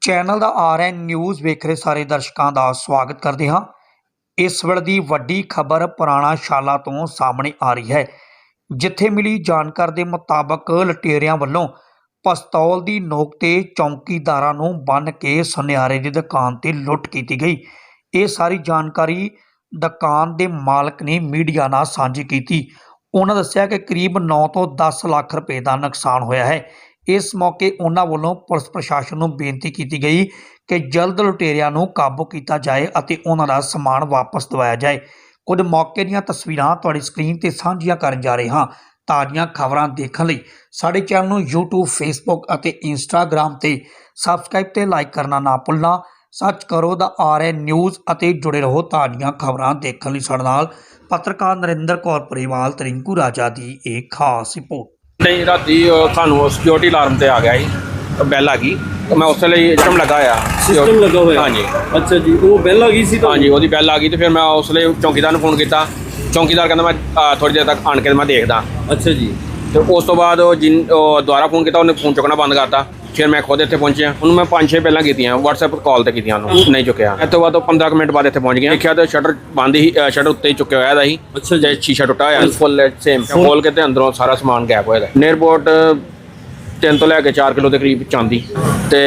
Channel ਦਾ RN news ਵੇਖ ਰਹੇ ਸਾਰੇ ਦਰਸ਼ਕਾਂ ਦਾ ਸਵਾਗਤ ਕਰਦੇ ਹਾਂ। ਇਸ ਵੇਲੇ ਦੀ ਵੱਡੀ ਖਬਰ ਪੁਰਾਣਾ ਸ਼ਾਲਾ ਤੋਂ ਸਾਹਮਣੇ ਆ ਰਹੀ ਹੈ। ਜਿੱਥੇ ਮਿਲੀ ਜਾਣਕਾਰੀ ਦੇ ਮੁਤਾਬਕ ਲਟੇਰਿਆਂ ਵੱਲੋਂ ਪਸਤੌਲ ਦੀ ਨੋਕ ਤੇ ਚੌਂਕੀਦਾਰਾਂ ਨੂੰ ਬੰਨ ਕੇ ਸੁਨਿਆਰੇ ਦੀ ਦੁਕਾਨ ਤੇ ਲੁੱਟ ਕੀਤੀ ਗਈ। ਇਹ ਸਾਰੀ ਜਾਣਕਾਰੀ ਦੁਕਾਨ ਦੇ ਮਾਲਕ ਨੇ ਮੀਡੀਆ ਨਾਲ ਸਾਂਝੀ ਕੀਤੀ। ਉਹਨਾਂ ਦੱਸਿਆ ਕਿ ਕਰੀਬ 9 ਤੋਂ 10 ਲੱਖ ਰੁਪਏ ਦਾ ਨੁਕਸਾਨ ਹੋਇਆ ਹੈ। ਇਸ ਮੌਕੇ ਉਹਨਾਂ ਵੱਲੋਂ ਪੁਲਿਸ ਪ੍ਰਸ਼ਾਸਨ ਨੂੰ ਬੇਨਤੀ ਕੀਤੀ ਗਈ ਕਿ ਜਲਦ ਲੁਟੇਰਿਆਂ ਨੂੰ ਕਾਬੂ ਕੀਤਾ ਜਾਏ ਅਤੇ ਉਹਨਾਂ ਦਾ ਸਮਾਨ ਵਾਪਸ ਦਿਵਾਇਆ ਜਾਏ। ਕੁਝ ਮੌਕੇ ਦੀਆਂ ਤਸਵੀਰਾਂ ਤੁਹਾਡੀ ਸਕਰੀਨ ਤੇ ਸਾਂਝੀਆਂ ਕਰਨ ਜਾ ਰਹੇ ਹਾਂ। ਤਾਜ਼ੀਆਂ ਖਬਰਾਂ ਦੇਖਣ ਲਈ ਸਾਡੇ ਚੈਨਲ ਨੂੰ YouTube, Facebook ਅਤੇ Instagram ਤੇ ਸਬਸਕ੍ਰਾਈਬ ਤੇ ਲਾਈਕ ਕਰਨਾ ਨਾ ਭੁੱਲਣਾ। ਸਰਚ ਕਰੋ ਦਾ ਆਰਐਨ ਨਿਊਜ਼ ਅਤੇ ਜੁੜੇ ਰਹੋ ਤਾਜ਼ੀਆਂ ਖਬਰਾਂ ਦੇਖਣ ਲਈ ਸਾਡੇ ਨਾਲ ਪੱਤਰਕਾਰ ਨਰਿੰਦਰ ਕੌਰ ਪਰਿਵਾਲ ਤਰਿੰਕੂ ਰਾਜਾ ਦੀ ਇਹ ਖਾਸ ਰਿਪੋਰਟ। ਨਹੀਂ ਰਾਤੀ ਸਾਨੂੰ ਸਿਕਿਉਰਿਟੀ ਅਲਾਰਮ ਤੇ ਆ ਗਿਆ ਸੀ ਬੈਲ ਆ ਗਈ ਤੇ ਮੈਂ ਉਸ ਲਈ ਸਿਸਟਮ ਲਗਾਇਆ। ਸਿਸਟਮ ਲੱਗਾ ਹੋਇਆ? ਹਾਂਜੀ। ਅੱਛਾ ਜੀ ਉਹ ਬੈਲ ਆ ਗਈ ਸੀ ਤਾਂ ਹਾਂਜੀ ਉਹਦੀ ਬੈਲ ਆ ਗਈ ਤੇ ਫਿਰ ਮੈਂ ਉਸ ਲਈ ਚੌਕੀਦਾਰ ਨੂੰ ਫੋਨ ਕੀਤਾ। ਚੌਕੀਦਾਰ ਕਹਿੰਦਾ ਮੈਂ ਥੋੜੀ ਦੇਰ ਤੱਕ ਆਣ ਕੇ ਮੈਂ ਦੇਖਦਾ। ਅੱਛਾ ਜੀ। ਤੇ ਉਸ ਤੋਂ ਬਾਅਦ ਉਹ ਜਿਨ ਉਹ ਦੁਬਾਰਾ ਫੋਨ ਕੀਤਾ ਉਹਨੇ ਫੋਨ ਚੁੱਕਣਾ ਬੰਦ ਕਰਤਾ। ਫਿਰ ਮੈਂ ਖੁਦ ਇੱਥੇ ਪਹੁੰਚਿਆ। ਉਹਨੂੰ ਮੈਂ ਪੰਜ ਛੇ ਪਹਿਲਾਂ ਕੀਤੀਆਂ WhatsApp ਕਾਲ ਤੇ ਕੀਤੀਆਂ ਉਹਨੂੰ। ਨਹੀਂ ਚੁੱਕਿਆ। ਇਸ ਤੋਂ ਬਾਅਦ ਉਹ 15 ਕੁ ਮਿੰਟ ਬਾਅਦ ਇੱਥੇ ਪਹੁੰਚ ਗਿਆ। ਦੇਖਿਆ ਤਾਂ ਸ਼ਟਰ ਬੰਦ ਹੀ ਸ਼ਟਰ ਉੱਤੇ ਹੀ ਚੁੱਕਿਆ ਹੋਇਆ ਦਾ ਸੀ ਅੱਛਾ ਜੀ। ਸ਼ੀਸ਼ਾ ਟੁੱਟਾ ਹੋਇਆ। ਫੁੱਲ ਸੇਮ ਖੋਲ ਕੇ ਤੇ ਅੰਦਰੋਂ ਸਾਰਾ ਸਮਾਨ ਗਾਇਬ ਹੋਇਆ ਦਾ ਨੇਰਪੋਰਟ ਤਿੰਨ ਤੋਂ ਲੈ ਕੇ 4 ਕਿਲੋ ਦੇ ਕਰੀਬ ਚਾਂਦੀ। ਤੇ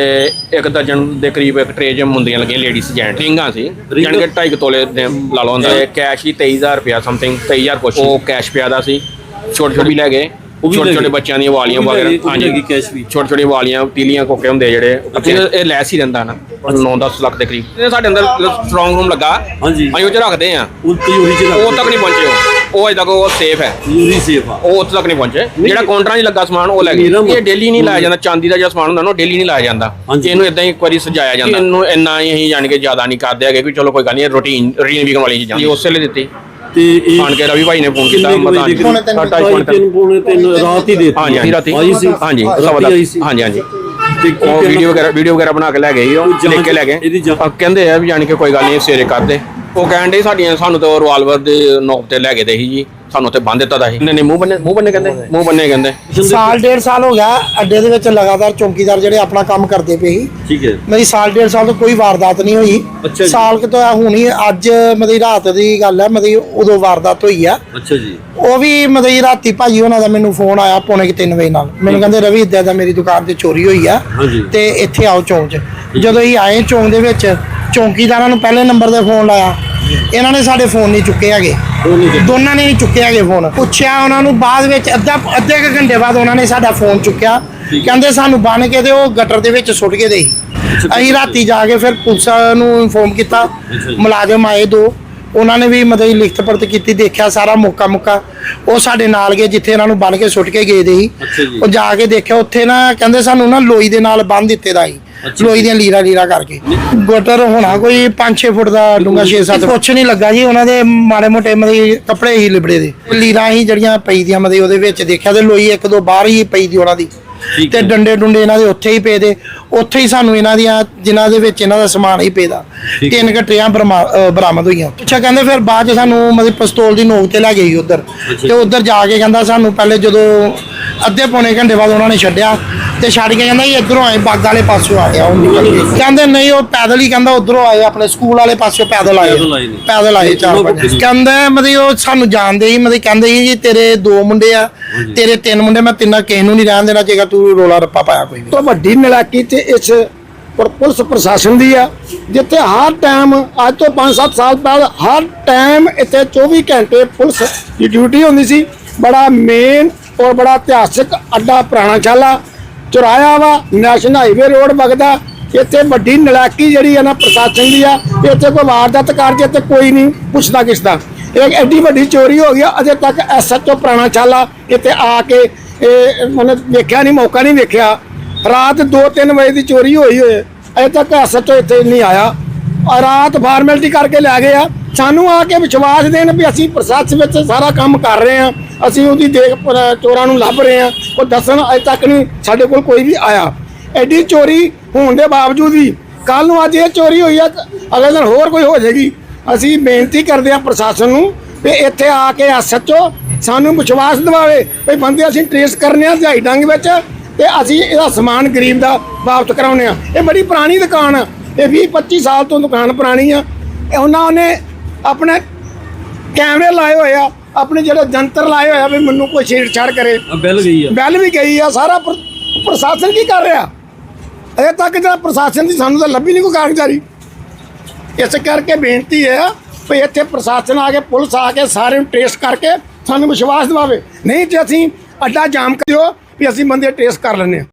ਇੱਕ ਦਰਜਨ ਦੇ ਕਰੀਬ ਇੱਕ ਟਰੇ ਜ ਮੁੰਦੀਆਂ ਲੱਗੀਆਂ ਲੇਡੀਜ਼ ਜੈਂਟ ਰਿੰਗਾਂ ਸੀ? ਜਾਣੀ ਕਿ 2.5 ਤੋਲੇ ਦੇ ਲਾ ਲਓ ਅੰਦਰ। ਕੈਸ਼ ਹੀ 23000 ਰੁਪਿਆ ਸਮਥਿੰਗ 23000 ਕੁਛ। ਉਹ ਕੈਸ਼ ਪਿਆ ਦਾ ਸੀ। ਛੋਟੇ ਛੋਟੇ ਵੀ ਲੈ ਗਏ। ਉਹ ਵੀ ਛੋਟੇ ਛੋਟੇ। ਬੱਚਿਆਂ ਦੀਆਂ ਵਾਲੀਆਂ ਵਗੈਰਾ ਗਏ ਕੈਸ਼ ਵੀ। ਛੋਟੇ ਛੋਟੇ ਵਾਲੀਆਂ ਤੀਲੀਆਂ ਕੋਕੇ ਹੁੰਦੇ ਜਿਹੜੇ ਅੱਗੇ ਇਹ ਲੈਸ ਹੀ ਰਹਿੰਦਾ ਨਾ 9-10 ਲੱਖ ਦੇ ਕਰੀਬ। ਇਹ ਸਾਡੇ ਅੰਦਰ ਸਟਰੋਂਗ ਰੂਮ ਲੱਗਾ। ਹਾਂਜੀ। ਅਸੀਂ ਉਹ ਚ ਰੱਖਦੇ ਆ ਉਹ ਤਿਉਰੀ ਚ ਉਹ ਤੱਕ ਨਹੀਂ ਪਹੁੰਚੇ ਉਹ। ਅਜੇ ਤੱਕ ਉਹ ਸੇਫ ਹੈ। ਤਿਉਰੀ ਸੇਫ ਆ। ਉਹ ਉੱਥੇ ਤੱਕ ਨਹੀਂ ਪਹੁੰਚੇ। ਜਿਹੜਾ ਕਾਊਂਟਰਾਂ 'ਚ ਲੱਗਾ ਸਮਾਨ ਉਹ ਲੈ ਗਏ। ਇਹ ਡੇਲੀ ਨਹੀਂ ਲਾਇਆ ਜਾਂਦਾ। ਚਾਂਦੀ ਦਾ ਜਿਹੜਾ ਸਮਾਨ ਹੁੰਦਾ ਨਾ ਉਹ ਡੇਲੀ ਨਹੀਂ ਲਾਇਆ ਜਾਂਦਾ। ਹਾਂਜੀ। ਇਹਨੂੰ ਇਦਾਂ ਹੀ ਇੱਕ ਵਾਰੀ ਸਜਾਇਆ ਜਾਂਦਾ। ਇਹਨੂੰ ਇੰਨਾ ਹੀ ਅਸੀਂ ਜਾਣ ਕੇ ਜ਼ਿਆਦਾ ਨਹੀਂ ਕਰਦੇ ਹੈਗੇ ਕਿ ਚਲੋ ਕੋਈ ਗੱਲ ਨਹੀਂ ਰੂਟੀਨ ਰੀਨ ਵੀਕਨ ਵਾਲੀ ਚੀਜ਼ਾਂ। ਇਹ ਉਸੇ ਲਈ ਦਿੱਤੀ। ਤੇ ਇਹ ਆਣ ਕੇ ਰਵੀ ਭਾਈ ਨੇ ਫੋਨ ਕੀਤਾ ਵਜੇ ਦੀ ਸਾਢੇ ਢਾਈ ਤਿੰਨ ਪੌਣੇ ਤਿੰਨ ਰਾਤ ਹੀ ਦੇ ਹਾਂਜੀ ਹਾਂਜੀ। ਰਾਤੀ ਆਈ ਸੀ। ਹਾਂਜੀ ਸਵਾ ਹਾਂਜੀ ਹਾਂਜੀ। ਉਹ ਵੀਡੀਓ ਵਗੈਰਾ ਵੀਡੀਓ ਵਗੈਰਾ ਬਣਾ ਕੇ ਲੈ ਗਏ ਸੀ ਉਹ ਲਿਖ ਕੇ ਲੈ ਗਏ। ਕਹਿੰਦੇ ਆ ਵੀ ਜਾਣ ਕੇ ਕੋਈ ਗੱਲ ਨਹੀਂ ਸਵੇਰੇ ਕਰਦੇ। ਉਹ ਕਹਿਣ ਦੇ ਸਾਡੀਆਂ ਸਾਨੂੰ ਤਾਂ ਰਿਵਾਲਵਰ ਦੇ ਨੋਕ ਤੇ ਲੈ ਕੇ ਦੇ ਸੀ ਜੀ। ਸਾਨੂੰ ਤੇ ਬੰਨ ਦਿੱਤਾ ਦਾ ਸੀ। ਨਹੀਂ ਨਹੀਂ ਮੂੰਹ ਬੰਨੇ ਮੂੰਹ ਬੰਨੇ ਕਹਿੰਦੇ। ਮੂੰਹ ਬੰਨੇ ਕਹਿੰਦੇ। ਸਾਲ ਡੇਢ ਸਾਲ ਹੋ ਗਿਆ ਅੱਡੇ ਦੇ ਵਿੱਚ ਲਗਾਤਾਰ ਚੌਕੀਦਾਰ ਜਿਹੜੇ ਆਪਣਾ ਕੰਮ ਕਰਦੇ ਪਏ ਸੀ। ਠੀਕ ਹੈ। ਮੇਰੀ ਸਾਲ ਡੇਢ ਸਾਲ ਤੋਂ ਕੋਈ ਵਾਰਦਾਤ ਨਹੀਂ ਹੋਈ। ਸਾਲ ਕਿ ਤੋਂ ਹੁਣੀ ਅੱਜ ਮਤਲਬ ਰਾਤ ਦੀ ਗੱਲ ਹੈ ਮਤਲਬ ਉਦੋਂ ਵਾਰਦਾਤ ਹੋਈ ਆ। ਅੱਛਾ ਜੀ। ਉਹ ਵੀ ਮਤਲਬ ਰਾਤੀ ਭਾਜੀ ਉਹਨਾਂ ਦਾ ਮੈਨੂੰ ਫੋਨ ਆਇਆ ਪੌਣੇ ਕਿ 3 ਵਜੇ ਨਾਲ। ਮੈਨੂੰ ਕਹਿੰਦੇ ਰਵੀ ਇਦਾਂ ਦਾ ਮੇਰੀ ਦੁਕਾਨ ਤੇ ਚੋਰੀ ਹੋਈ ਆ ਤੇ ਇੱਥੇ ਆਓ ਚੌਂਕ 'ਚ। ਜਦੋਂ ਅਸੀਂ ਆਏ ਚੌਂਕ ਦੇ ਵਿੱਚ ਚੌਂਕੀਦਾਰਾਂ ਨੂੰ ਪਹਿਲੇ ਨੰਬਰ ਤੇ ਫੋਨ ਲਾਇਆ। ਇਹਨਾਂ ਨੇ ਸਾਡੇ ਫੋਨ ਨਹੀਂ ਚੁੱਕੇ ਹੈਗੇ। ਦੋਨਾਂ ਨੇ ਨਹੀਂ ਚੁੱਕਿਆ ਹੈਗੇ ਫੋਨ। ਪੁੱਛਿਆ ਉਹਨਾਂ ਨੂੰ ਬਾਅਦ ਵਿੱਚ ਅੱਧਾ ਅੱਧੇ ਕੁ ਘੰਟੇ ਬਾਅਦ ਉਹਨਾਂ ਨੇ ਸਾਡਾ ਫੋਨ ਚੁੱਕਿਆ। ਕਹਿੰਦੇ ਸਾਨੂੰ ਬੰਨ ਕੇ ਤੇ ਉਹ ਗਟਰ ਦੇ ਵਿੱਚ ਸੁੱਟ ਕੇ ਦੇਈ। ਅਸੀਂ ਰਾਤੀ ਜਾ ਕੇ ਫਿਰ ਪੁਲਿਸ ਨੂੰ ਇਨਫੋਰਮ ਕੀਤਾ। ਮੁਲਾਜ਼ਮ ਆਏ ਦੋ। ਉਹਨਾਂ ਨੇ ਵੀ ਮਤਲਬ ਲਿਖਤ ਪੜਤ ਕੀਤੀ ਦੇਖਿਆ ਸਾਰਾ ਮੌਕਾ ਮੁੱਕਾ। ਉਹ ਸਾਡੇ ਨਾਲ ਗਏ ਜਿੱਥੇ ਇਹਨਾਂ ਨੂੰ ਬੰਨ ਕੇ ਸੁੱਟ ਕੇ ਗਏ ਦੇ ਸੀ। ਉਹ ਜਾ ਕੇ ਦੇਖਿਆ ਉੱਥੇ ਨਾ ਕਹਿੰਦੇ ਸਾਨੂੰ ਨਾ ਲੋਈ ਦੇ ਨਾਲ ਬੰਨ ਦਿੱਤੇ ਦਾ ਸੀ। ਲੋਈ ਦੀਆਂ ਲੀਰਾ ਲੀਰਾ ਕਰਕੇ। ਗਟਰ ਹੋਣਾ ਕੋਈ 5-6 ਫੁੱਟ ਦਾ ਡੂੰਘਾ 6-7 ਕੁਛ ਨਹੀਂ ਲੱਗਾ ਜੀ ਉਹਨਾਂ ਦੇ ਮਾੜੇ ਮੋਟੇ ਮਤਲਬ ਕੱਪੜੇ ਹੀ ਲਿਬੜੇ ਦੇ। ਲੀਰਾਂ ਹੀ ਜਿਹੜੀਆਂ ਪਈ ਦੀਆਂ ਮਤਲਬ ਉਹਦੇ ਵਿੱਚ ਦੇਖਿਆ ਤੇ ਲੋਈ ਇੱਕ ਦੋ ਬਾਹਰ ਹੀ ਪਈ ਦੀ ਉਹਨਾਂ ਦੀ। ਤੇ। ਡੰਡੇ ਡੁੰਡੇ ਇਹਨਾਂ ਦੇ ਉੱਥੇ ਹੀ ਪਏ ਦੇ। ਉੱਥੇ ਹੀ ਸਾਨੂੰ ਇਹਨਾਂ ਦੀਆਂ ਜਿਨ੍ਹਾਂ ਦੇ ਵਿੱਚ ਇਹਨਾਂ ਦਾ ਸਮਾਨ ਹੀ ਠੀਕ ਤਿੰਨ ਘਟਿਆਂ ਬਰਾਮਦ ਹੋਈਆਂ। ਅੱਛਾ ਕਹਿੰਦੇ ਫਿਰ ਬਾਅਦ ਚ ਸਾਨੂੰ ਮਤਲਬ ਪਿਸਤੌਲ ਦੀ ਨੋਕ ਤੇ ਲੈ ਗਈ ਉਧਰ। ਤੇ ਉਧਰ ਜਾ ਕੇ ਕਹਿੰਦਾ ਸਾਨੂੰ ਪਹਿਲੇ ਜਦੋਂ ਅੱਧੇ ਪੌਣੇ ਘੰਟੇ ਬਾਅਦ ਉਹਨਾਂ ਨੇ ਛੱਡਿਆ। ਤੇ ਛੱਡ ਕੇ ਕਹਿੰਦਾ ਇਹ ਇਧਰੋਂ ਆਏ ਬਾਗ ਵਾਲੇ ਪਾਸੋਂ ਆ ਗਿਆ ਉਹ ਨਿਕਲ ਕੇ ਕਹਿੰਦੇ ਨਹੀਂ ਉਹ ਪੈਦਲ ਹੀ ਕਹਿੰਦਾ ਉਧਰੋਂ ਆਏ ਆਪਣੇ ਸਕੂਲ ਵਾਲੇ ਪਾਸੋਂ ਪੈਦਲ ਆਏ ਪੈਦਲ ਆਏ ਆਏ ਚਾਰ ਪੰਜ। ਕਹਿੰਦੇ ਮਤਲਬ ਉਹ ਸਾਨੂੰ ਜਾਣਦੇ ਹੀ ਮਤਲਬ ਕਹਿੰਦੇ ਸੀ ਜੀ ਤੇਰੇ ਦੋ ਮੁੰਡੇ ਆ ਤੇਰੇ ਤਿੰਨ ਮੁੰਡੇ ਮੈਂ ਤਿੰਨਾਂ ਕਿਸੇ ਨੂੰ ਨਹੀਂ ਰਹਿਣ ਦੇਣਾ ਜੇਗਾ ਤੂੰ ਰੋਲਾ ਰੱਪਾ ਪਾਇਆ ਕੋਈ ਵੀ। ਤੋਂ ਵੱਡੀ ਨਲਾਇਕੀ ਤੇ ਇਸ ਪਰ- ਪੁਲਿਸ ਪ੍ਰਸ਼ਾਸਨ ਦੀ ਆ ਜਿੱਥੇ ਹਰ ਟਾਈਮ ਅੱਜ ਤੋਂ 5-7 ਸਾਲ ਪਹਿਲਾਂ ਹਰ ਟਾਈਮ ਇੱਥੇ 24 ਘੰਟੇ ਪੁਲਿਸ ਦੀ ਡਿਊਟੀ ਹੁੰਦੀ ਸੀ। ਬੜਾ ਮੇਨ ਔਰ ਬੜਾ ਇਤਿਹਾਸਕ ਅੱਡਾ ਪੁਰਾਣਾ ਚਾਲਾ ਚੁਰਾਇਆ ਵਾ ਨੈਸ਼ਨਲ ਹਾਈਵੇ ਰੋਡ ਵਗਦਾ ਇੱਥੇ ਵੱਡੀ ਨਲਾਇਕੀ ਜਿਹੜੀ ਆ ਨਾ ਪ੍ਰਸ਼ਾਸਨ ਦੀ ਆ ਇੱਥੇ ਕੋਈ ਵਾਰਦਾਤ ਕਰ ਜੇ ਤੇ ਕੋਈ ਨਹੀਂ ਪੁੱਛਦਾ ਕਿਸਦਾ। ਇਹ ਐਡੀ ਵੱਡੀ ਚੋਰੀ ਹੋ ਗਈ ਆ, ਅਜੇ ਤੱਕ ਐਸਐਚਓ ਪੁਰਾਣਾ ਚਾਲਾ ਇੱਥੇ ਆ ਕੇ ਇਹ ਮਨੇ ਵੇਖਿਆ ਨਹੀਂ ਮੌਕਾ ਨਹੀਂ ਵੇਖਿਆ। ਰਾਤ 2-3 ਵਜੇ ਦੀ ਚੋਰੀ ਹੋਈ ਹੋਏ ਅਜੇ ਤੱਕ ਐਸਐਚਓ ਇੱਥੇ ਨਹੀਂ ਆਇਆ। ਰਾਤ ਫਾਰਮੈਲਿਟੀ ਕਰਕੇ ਲੈ ਗਏ ਆ ਸਾਨੂੰ ਆ ਕੇ ਵਿਸ਼ਵਾਸ ਦੇਣ ਵੀ ਅਸੀਂ ਪ੍ਰਸ਼ਾਸਨ ਵਿੱਚ ਸਾਰਾ ਕੰਮ ਕਰ ਰਹੇ ਹਾਂ, ਅਸੀਂ ਉਹਦੀ ਦੇਖ ਚੋਰਾਂ ਨੂੰ ਲੱਭ ਰਹੇ ਹਾਂ, ਉਹ ਦੱਸਣ ਅਜੇ ਤੱਕ ਨਹੀਂ ਸਾਡੇ ਕੋਲ ਕੋਈ ਵੀ ਆਇਆ। ਐਡੀ ਚੋਰੀ ਹੋਣ ਦੇ ਬਾਵਜੂਦ ਵੀ ਕੱਲ ਨੂੰ ਅੱਜ ਇਹ ਚੋਰੀ ਹੋਈ ਆ, ਅਗਲੇ ਦਿਨ ਹੋਰ ਕੋਈ ਹੋ ਜਾਏਗੀ। ਅਸੀਂ ਬੇਨਤੀ ਕਰਦੇ ਹਾਂ ਪ੍ਰਸ਼ਾਸਨ ਨੂੰ ਵੀ ਇੱਥੇ ਆ ਕੇ ਐਸਐਚਓ ਸਾਨੂੰ ਵਿਸ਼ਵਾਸ ਦਿਵਾਵੇ ਵੀ ਬੰਦੇ ਅਸੀਂ ਟ੍ਰੇਸ ਕਰਨੇ ਆ ਦਿਹਾੜੀ ਡੰਗ ਵਿੱਚ ਤੇ ਅਸੀਂ ਇਹਦਾ ਸਮਾਨ ਗਰੀਬ ਦਾ ਵਾਪਸ ਕਰਾਉਣੇ ਆ ਇਹ ਬੜੀ ਪੁਰਾਣੀ ਦੁਕਾਨ ਆ, ਇਹ 20 25 ਸਾਲ ਤੋਂ ਦੁਕਾਨ ਪੁਰਾਣੀ ਆ। ਉਹਨਾਂ ਨੇ ਆਪਣੇ ਕੈਮਰੇ ਲਾਏ ਹੋਏ ਆ ਆਪਣੇ ਜਿਹੜੇ ਜੰਤਰ ਲਾਏ ਹੋਏ ਆ ਵੀ ਮੈਨੂੰ ਕੋਈ ਛੇੜਛਾੜ ਕਰੇ। ਬਿੱਲ ਗਈ ਆ। ਬੈਲ ਵੀ ਗਈ ਆ ਸਾਰਾ ਪ੍ਰ- ਪ੍ਰਸ਼ਾਸਨ ਕੀ ਕਰ ਰਿਹਾ? ਅਜੇ ਤੱਕ ਜਿਹੜਾ ਪ੍ਰਸ਼ਾਸਨ ਦੀ ਸਾਨੂੰ ਤਾਂ ਲੱਭੀ ਨਹੀਂ ਕੋਈ ਕਾਰਗੁਜ਼ਾਰੀ ਇਸ ਕਰਕੇ ਬੇਨਤੀ ਹੈ ਵੀ ਇੱਥੇ ਪ੍ਰਸ਼ਾਸਨ ਆ ਕੇ ਪੁਲਿਸ ਆ ਕੇ ਸਾਰੇ ਨੂੰ ਟ੍ਰੇਸ ਕਰਕੇ ਸਾਨੂੰ ਵਿਸ਼ਵਾਸ ਦਿਵਾਵੇ। ਨਹੀਂ ਤੇ ਅਸੀਂ ਅੱਡਾ ਜਾਮ ਕਰ ਦਿਓ ਵੀ ਅਸੀਂ ਬੰਦੇ ਟ੍ਰੇਸ ਕਰ ਲੈਂਦੇ ਹਾਂ।